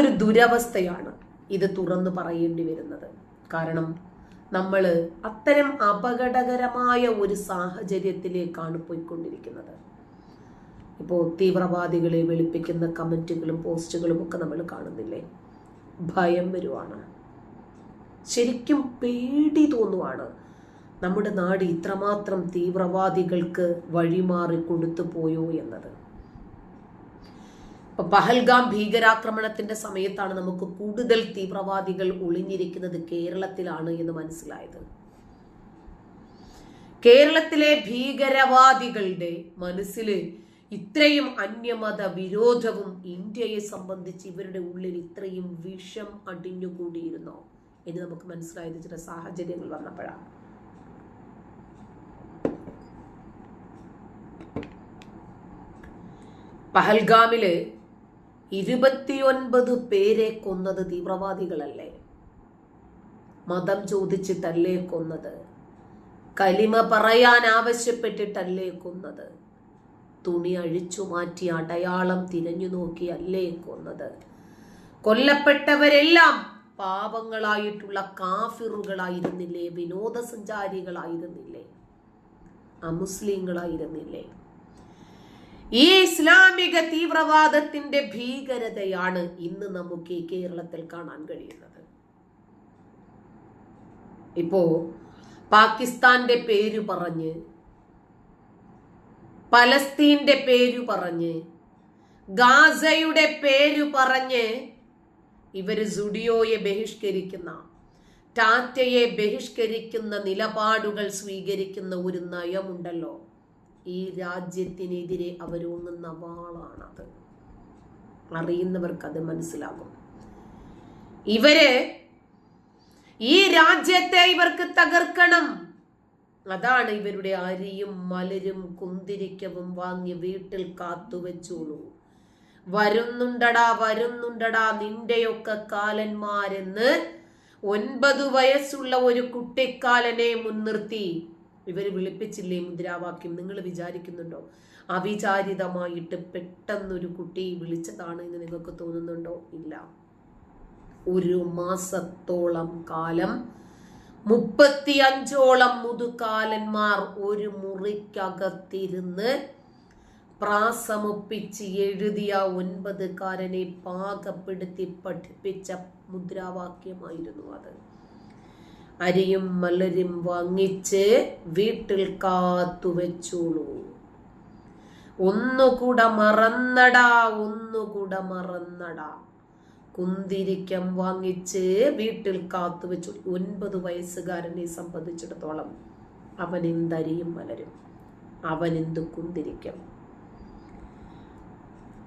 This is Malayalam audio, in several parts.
ഒരു ദുരവസ്ഥയാണ് ഇത് തുറന്നു പറയേണ്ടി വരുന്നത്. കാരണം നമ്മൾ അത്തരം അപകടകരമായ ഒരു സാഹചര്യത്തിലേക്കാണ് പോയിക്കൊണ്ടിരിക്കുന്നത്. ഇപ്പോൾ തീവ്രവാദികളെ വെളുപ്പിക്കുന്ന കമന്റുകളും പോസ്റ്റുകളും ഒക്കെ നമ്മൾ കാണുന്നില്ലേ? ഭയം വരുവാണ്. ശരിക്കും പേടി തോന്നുവാണ്. നമ്മുടെ നാട് ഇത്രമാത്രം തീവ്രവാദികൾക്ക് വഴിമാറി കൊടുത്തു പോയോ എന്നത്. ഇപ്പൊ പഹൽഗാം ഭീകരാക്രമണത്തിന്റെ സമയത്താണ് നമുക്ക് കൂടുതൽ തീവ്രവാദികൾ ഒളിഞ്ഞിരിക്കുന്നത് കേരളത്തിലാണ് എന്ന് മനസ്സിലായത്. കേരളത്തിലെ ഭീകരവാദികളുടെ മനസ്സിൽ ഇത്രയും അന്യമത വിരോധവും ഇന്ത്യയെ സംബന്ധിച്ച് ഇവരുടെ ഉള്ളിൽ ഇത്രയും വിഷം അടിഞ്ഞുകൂടിയിരുന്നോ എന്ന് നമുക്ക് മനസ്സിലായത് ചില സാഹചര്യങ്ങൾ വന്നപ്പോഴാണ്. പഹൽഗാമിൽ ഇരുപത്തിയൊൻപത് പേരെ കൊന്നത് തീവ്രവാദികളല്ലേ? മതം ചോദിച്ചിട്ടല്ലേ കൊന്നത്? കലിമ പറയാൻ ആവശ്യപ്പെട്ടിട്ടല്ലേ കൊന്നത്? തുണി അഴിച്ചു മാറ്റി അടയാളം തിരഞ്ഞു നോക്കി അല്ലേ കൊന്നത്? കൊല്ലപ്പെട്ടവരെല്ലാം പാപങ്ങളായിട്ടുള്ള കാഫിറുകളായിരുന്നില്ലേ? വിനോദസഞ്ചാരികളായിരുന്നില്ലേ? അമുസ്ലിങ്ങളായിരുന്നില്ലേ? ഈ ഇസ്ലാമിക തീവ്രവാദത്തിന്റെ ഭീകരതയാണ് ഇന്ന് നമുക്ക് ഈ കേരളത്തിൽ കാണാൻ കഴിയുന്നത്. ഇപ്പോ പാകിസ്ഥാന്റെ പേര് പറഞ്ഞ് പലസ്തീന്റെ പേര് പറഞ്ഞ് ഗാസയുടെ പേര് പറഞ്ഞ് ഇവർ സുഡിയോയെ ബഹിഷ്കരിക്കുന്ന ടാറ്റയെ ബഹിഷ്കരിക്കുന്ന നിലപാടുകൾ സ്വീകരിക്കുന്ന ഒരു നയമുണ്ടല്ലോ. ഈ രാജ്യത്തിനെതിരെ അവരോങ്ങുന്ന വാളാണത്. അറിയുന്നവർക്ക് അത് മനസ്സിലാകും. ഇവർ ഈ രാജ്യത്തെ ഇവർക്ക് തകർക്കണം. അതാണ് ഇവരുടെ അരിയും മലരും കുന്തിരിക്കവും വാങ്ങി വീട്ടിൽ കാത്തുവെച്ചോളൂ വരുന്നുണ്ടടാ വരുന്നുണ്ടടാ നിന്റെയൊക്കെ കാലന്മാരെന്ന് ഒൻപത് വയസ്സുള്ള ഒരു കുട്ടിക്കാലനെ മുൻനിർത്തി. ഇവർ വിളിപ്പിച്ചില്ലേ മുദ്രാവാക്യം? നിങ്ങൾ വിചാരിക്കുന്നുണ്ടോ? അവിചാരിതമായിട്ട് പെട്ടെന്നൊരു കുട്ടി വിളിച്ചതാണ് എന്ന് നിങ്ങൾക്ക് തോന്നുന്നുണ്ടോ? ഇല്ല. ഒരു മാസത്തോളം കാലം മുപ്പത്തിയഞ്ചോളം മുതുകാലന്മാർ ഒരു മുറിക്കകത്തിരുന്ന് പ്രാസമൊപ്പിച്ച് എഴുതിയ ഒൻപതുകാരനെ പാകപ്പെടുത്തി പഠിപ്പിച്ച മുദ്രാവാക്യമായിരുന്നു അത്. അരിയും മലരും വാങ്ങിച്ച് വീട്ടിൽ കാത്തു വെച്ചോളൂ. ഒന്നുകൂട മറന്നടാ ഒന്നുകൂടെ മറന്നടാ. കുന്തിരിക്കം വാങ്ങിച്ച് വീട്ടിൽ കാത്തു വെച്ചു. ഒൻപത് വയസ്സുകാരനെ സംബന്ധിച്ചിടത്തോളം അവൻ എന്തരിയും മലരും അവൻ എന്ത് കുന്തിരിക്കം.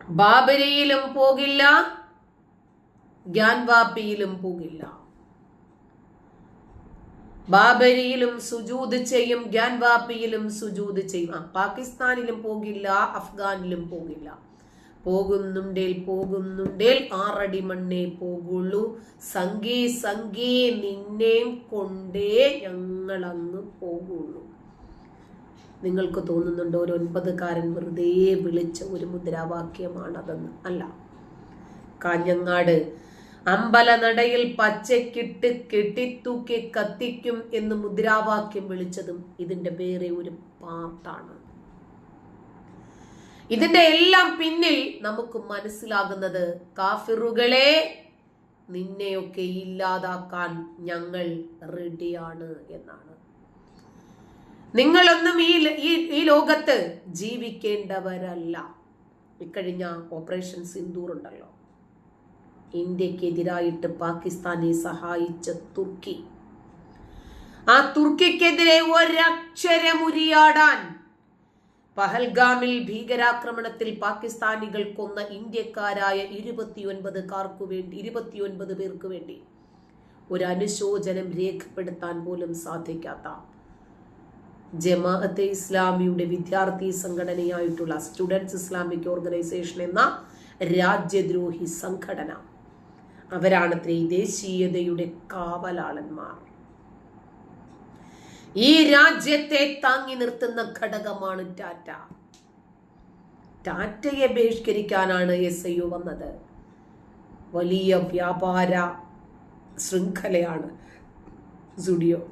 ബാബരിയിലും പോകില്ല ഗ്യാൻവാപ്പിയിലും പോകില്ല. ബാബരിയിലും സുജൂത് ചെയ്യും ഗ്യാൻവാപ്പിയിലും സുജൂത് ചെയ്യും. ആ പാകിസ്ഥാനിലും പോകില്ല അഫ്ഗാനിലും പോകില്ല. പോകുന്നുണ്ടേൽ പോകുന്നുണ്ടേൽ ആറടി മണ്ണേ പോകുള്ളൂ. സംഗീ സംഗീ നിന്നെയും കൊണ്ടേ ഞങ്ങൾ അങ്ങ് പോകുള്ളൂ. നിങ്ങൾക്ക് തോന്നുന്നുണ്ടോ ഒരു ഒൻപതുകാരൻ വെറുതെ വിളിച്ച ഒരു മുദ്രാവാക്യമാണതെന്ന്? അല്ല. കാഞ്ഞങ്ങാട് അമ്പലനടയിൽ പച്ചക്കിട്ട് കെട്ടിത്തൂക്കി കത്തിക്കും എന്ന് മുദ്രാവാക്യം വിളിച്ചതും ഇതിന്റെ വേറെ ഒരു പാട്ടാണ്. ഇതിന്റെ എല്ലാം പിന്നിൽ നമുക്ക് മനസ്സിലാകുന്നത് കാഫിറുകളെ നിന്നെയൊക്കെ ഇല്ലാതാക്കാൻ ഞങ്ങൾ റെഡിയാണ് എന്നാണ്. നിങ്ങളൊന്നും ഈ ഈ ലോകത്ത് ജീവിക്കേണ്ടവരല്ല. ഇക്കഴിഞ്ഞ ഓപ്പറേഷൻ സിന്ദൂർ ഉണ്ടല്ലോ ഇന്ത്യക്കെതിരായിട്ട് പാകിസ്ഥാനെ സഹായിച്ച തുർക്കി. ആ തുർക്കിക്കെതിരെ ഒരക്ഷരമുരിയാടാൻ. പഹൽഗാമിൽ ഭീകരാക്രമണത്തിൽ പാകിസ്ഥാനികൾ കൊന്ന ഇന്ത്യക്കാരായ ഇരുപത്തിയൊൻപതുകാർക്കു വേണ്ടി ഇരുപത്തിയൊൻപത് പേർക്ക് വേണ്ടി ഒരു അനുശോചനം രേഖപ്പെടുത്താൻ പോലും സാധിക്കാത്ത ജമാഅത്തെ ഇസ്ലാമിയുടെ വിദ്യാർത്ഥി സംഘടനയായിട്ടുള്ള സ്റ്റുഡൻസ് ഇസ്ലാമിക് ഓർഗനൈസേഷൻ എന്ന രാജ്യദ്രോഹി സംഘടന. അവരാണത്രേ ഈ ദേശീയതയുടെ കാവലാളന്മാർ. ഈ രാജ്യത്തെ താങ്ങി നിർത്തുന്ന ഘടകമാണ് ടാറ്റ. ടാറ്റയെ ബഹിഷ്കരിക്കാനാണ് എസ് ഐ വന്നത്. വലിയ വ്യാപാര ശൃംഖലയാണ് സുഡിയോ.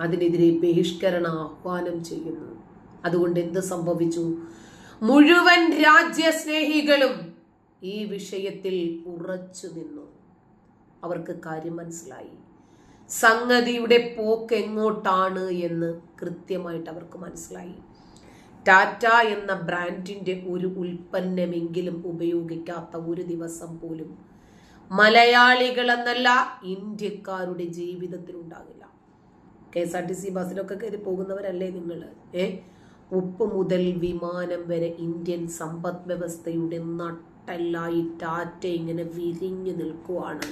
അതിനെതിരെ ബഹിഷ്കരണ ആഹ്വാനം ചെയ്യുന്നു. അതുകൊണ്ട് എന്ത് സംഭവിച്ചു? മുഴുവൻ രാജ്യസ്നേഹികളും ഈ വിഷയത്തിൽ ഉറച്ചു നിന്നു. അവർക്ക് കാര്യം മനസ്സിലായി. സംഗതിയുടെ പോക്ക് എങ്ങോട്ടാണ് എന്ന് കൃത്യമായിട്ട് അവർക്ക് മനസ്സിലായി. ടാറ്റ എന്ന ബ്രാൻഡിന്റെ ഒരു ഉൽപ്പന്നമെങ്കിലും ഉപയോഗിക്കാത്ത ഒരു ദിവസം പോലും മലയാളികളെന്നല്ല ഇന്ത്യക്കാരുടെ ജീവിതത്തിൽ ഉണ്ടാകില്ല. K S R T C ബസ്സിലൊക്കെ കയറി പോകുന്നവരല്ലേ നിങ്ങൾ? ഏ? ഉപ്പ് മുതൽ വിമാനം വരെ ഇന്ത്യൻ സമ്പദ് വ്യവസ്ഥയുടെ നട്ടല്ലായി ടാറ്റ ഇങ്ങനെ വിരിഞ്ഞു നിൽക്കുവാണ്.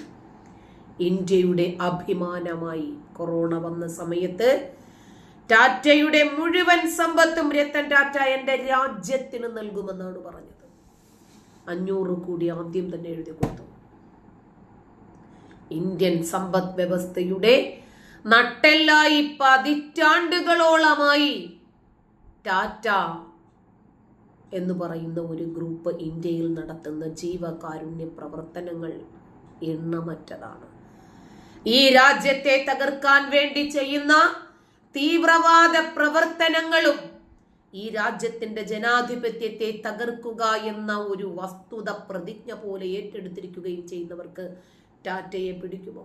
ഇന്ത്യയുടെ അഭിമാനമായി കൊറോണ വന്ന സമയത്ത് ടാറ്റയുടെ മുഴുവൻ സമ്പത്തും രത്തൻ ടാറ്റ എന്റെ രാജ്യത്തിന് നൽകുമെന്നാണ് പറഞ്ഞത്. അഞ്ഞൂറ് കോടി ആദ്യം തന്നെ എഴുതി കൊടുത്തു. ഇന്ത്യൻ സമ്പദ് വ്യവസ്ഥയുടെ നട്ടെല്ലായി പതിറ്റാണ്ടുകളോളമായി ടാറ്റ എന്ന് പറയുന്ന ഒരു ഗ്രൂപ്പ് ഇന്ത്യയിൽ നടത്തുന്ന ജീവകാരുണ്യ പ്രവർത്തനങ്ങൾ എണ്ണമറ്റതാണ്. ഈ രാജ്യത്തെ തകർക്കാൻ വേണ്ടി ചെയ്യുന്ന തീവ്രവാദ പ്രവർത്തനങ്ങളും ഈ രാജ്യത്തിന്റെ ജനാധിപത്യത്തെ തകർക്കുക എന്ന ഒരു വസ്തുത പ്രതിജ്ഞ പോലെ ഏറ്റെടുത്തിരിക്കുകയും ചെയ്യുന്നവർക്ക് ടാറ്റയെ പിടിക്കുമോ?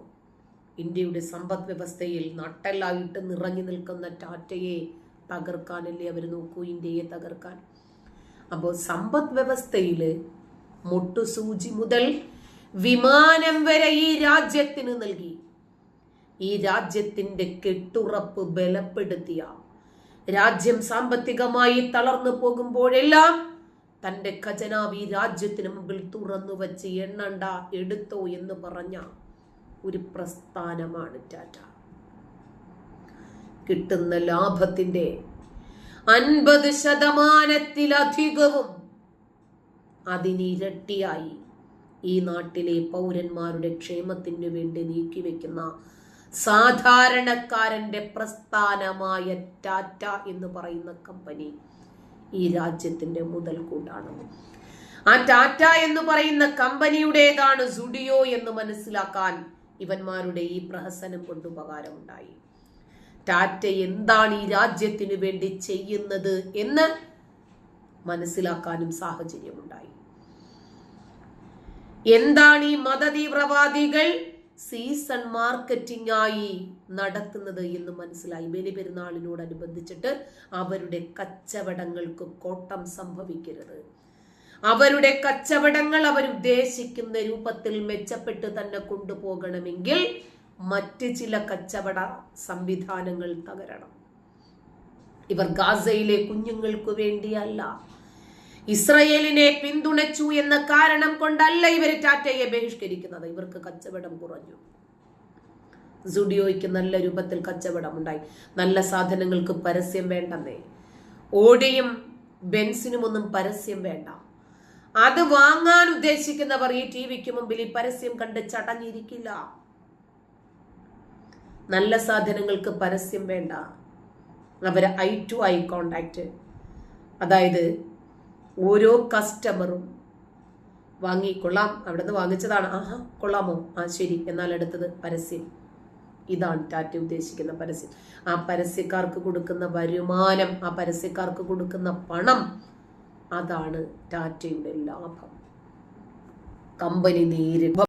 ഇന്ത്യയുടെ സമ്പദ് വ്യവസ്ഥയിൽ നട്ടെല്ലായിട്ട് നിറഞ്ഞു നിൽക്കുന്ന ടാറ്റയെ തകർക്കാനല്ലേ അവർ നോക്കൂ ഇന്ത്യയെ തകർക്കാൻ. അപ്പോൾ സമ്പദ് വ്യവസ്ഥയിൽ മുട്ടുസൂചി മുതൽ വിമാനം വരെ ഈ രാജ്യത്തിന് നൽകി. ഈ രാജ്യത്തിന്റെ കെട്ടുറപ്പ് ബലപ്പെടുത്തിയ. രാജ്യം സാമ്പത്തികമായി തളർന്നു പോകുമ്പോഴെല്ലാം തന്റെ ഖജനാവ് ഈ രാജ്യത്തിന് മുമ്പിൽ തുറന്നു വച്ച് എണ്ണണ്ട എടുത്തോ എന്ന് പറഞ്ഞ ഒരു പ്രസ്ഥാനമാണ് ടാറ്റ. കിട്ടുന്ന ലാഭത്തിന്റെ അൻപത് ശതമാനത്തിലധികവും അതിനിരട്ടിയായി ഈ നാട്ടിലെ പൗരന്മാരുടെ ക്ഷേമത്തിനു വേണ്ടി നീക്കിവെക്കുന്ന സാധാരണക്കാരന്റെ പ്രസ്ഥാനമായ ടാറ്റ എന്ന് പറയുന്ന കമ്പനി ഈ രാജ്യത്തിന്റെ മുതൽക്കൂട്ടാണ് ആ ടാറ്റ എന്ന് പറയുന്ന കമ്പനിയുടേതാണ് സുഡിയോ എന്ന് മനസ്സിലാക്കാൻ ഇവന്മാരുടെ ഈ പ്രഹസനം കൊണ്ട് ഉപകാരമുണ്ടായി. ടാറ്റ എന്താണ് ഈ രാജ്യത്തിനു വേണ്ടി ചെയ്യുന്നത് എന്ന് മനസ്സിലാക്കാനും സാഹചര്യമുണ്ടായി. എന്താണ് ഈ മതതീവ്രവാദികൾ സീസൺ മാർക്കറ്റിംഗ് ആയി നടത്തുന്നത് എന്ന് മനസ്സിലായി. ബലിപെരുന്നാളിനോടനുബന്ധിച്ചിട്ട് അവരുടെ കച്ചവടങ്ങൾക്ക് കോട്ടം സംഭവിക്കരുത്. അവരുടെ കച്ചവടങ്ങൾ അവരുദ്ദേശിക്കുന്ന രൂപത്തിൽ മെച്ചപ്പെട്ട് തന്നെ കൊണ്ടുപോകണമെങ്കിൽ മറ്റ് ചില കച്ചവട സംവിധാനങ്ങൾ തകരണം. ഇവർ ഗാസയിലെ കുഞ്ഞുങ്ങൾക്ക് വേണ്ടിയല്ല. ഇസ്രയേലിനെ പിന്തുണച്ചു എന്ന കാരണം കൊണ്ടല്ല ഇവർ ടാറ്റയെ ബഹിഷ്കരിക്കുന്നത്. ഇവർക്ക് കച്ചവടം കുറഞ്ഞു. സുഡിയോയ്ക്ക് നല്ല രൂപത്തിൽ കച്ചവടം ഉണ്ടായി നല്ല സാധനങ്ങൾക്ക് പരസ്യം വേണ്ടെന്നേ. ഓടിയും ബെൻസിനും ഒന്നും പരസ്യം വേണ്ട. അത് വാങ്ങാൻ ഉദ്ദേശിക്കുന്നവർ ഈ ടി വിക്ക് മുമ്പിൽ ഈ പരസ്യം കണ്ട് ചടഞ്ഞിരിക്കില്ല. നല്ല സാധനങ്ങൾക്ക് പരസ്യം വേണ്ട. അവർ ഐ ടു ഐ കോണ്ടാക്ട് അതായത് ഓരോ കസ്റ്റമറും വാങ്ങി കൊള്ളാം അവിടെ നിന്ന് വാങ്ങിച്ചതാണ്. ആഹാ കൊള്ളാമോ? ആ ശരി. എന്നാൽ അടുത്തത് പരസ്യം. ഇതാണ് ടാറ്റ ഉദ്ദേശിക്കുന്ന പരസ്യം. ആ പരസ്യക്കാർക്ക് കൊടുക്കുന്ന വരുമാനം ആ പരസ്യക്കാർക്ക് കൊടുക്കുന്ന പണം അതാണ് ടാറ്റയുടെ ലാഭം. കമ്പനി നേരിട്ട്